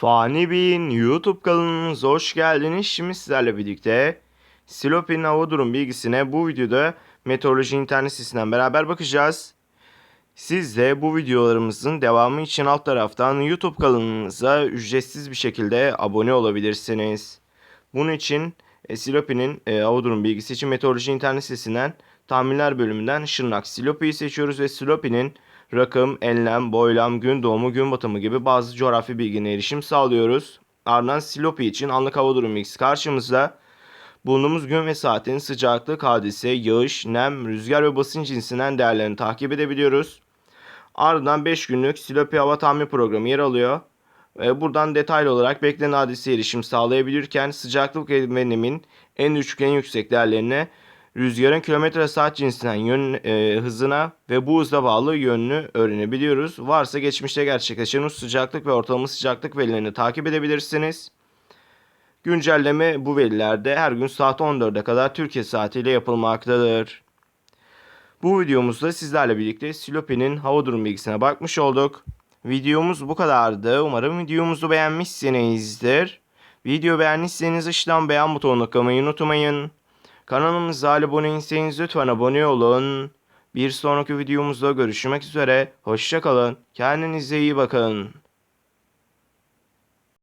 Fani Bey'in YouTube kanalınıza hoş geldiniz. Şimdi sizlerle birlikte Silopi'nin hava durum bilgisine bu videoda meteoroloji internet sitesinden beraber bakacağız. Siz de bu videolarımızın devamı için alt taraftan YouTube kanalımıza ücretsiz bir şekilde abone olabilirsiniz. Bunun için e, Silopi'nin e, hava durum bilgisi için meteoroloji internet sitesinden tahminler bölümünden Şırnak Silopi'yi seçiyoruz ve Silopi'nin rakım, enlem, boylam, gün doğumu, gün batımı gibi bazı coğrafi bilgine erişim sağlıyoruz. Ardından Silopi için anlık hava durumu bilgisi karşımızda. Bulunduğumuz gün ve saatin sıcaklık, hadise, yağış, nem, rüzgar ve basınç cinsinden değerlerini takip edebiliyoruz. Ardından 5 günlük Silopi hava tahmin programı yer alıyor. Buradan detaylı olarak beklenen hadiseye erişim sağlayabilirken sıcaklık ve nemin en düşük en yüksek değerlerine rüzgarın kilometre saat cinsinden yön e, hızına ve bu hızla bağlı yönünü öğrenebiliyoruz. Varsa geçmişte gerçekleşen sıcaklık ve ortalama sıcaklık verilerini takip edebilirsiniz. Güncelleme bu verilerde her gün saat 14'e kadar Türkiye saatiyle yapılmaktadır. Bu videomuzda sizlerle birlikte Silopi'nin hava durum bilgisine bakmış olduk. Videomuz bu kadardı. Umarım videomuzu beğenmişsinizdir. Video beğendiyseniz aşağıdan beğen butonuna tıklamayı unutmayın. Kanalımıza abone değilseniz lütfen abone olun. Bir sonraki videomuzda görüşmek üzere. Hoşçakalın. Kendinize iyi bakın.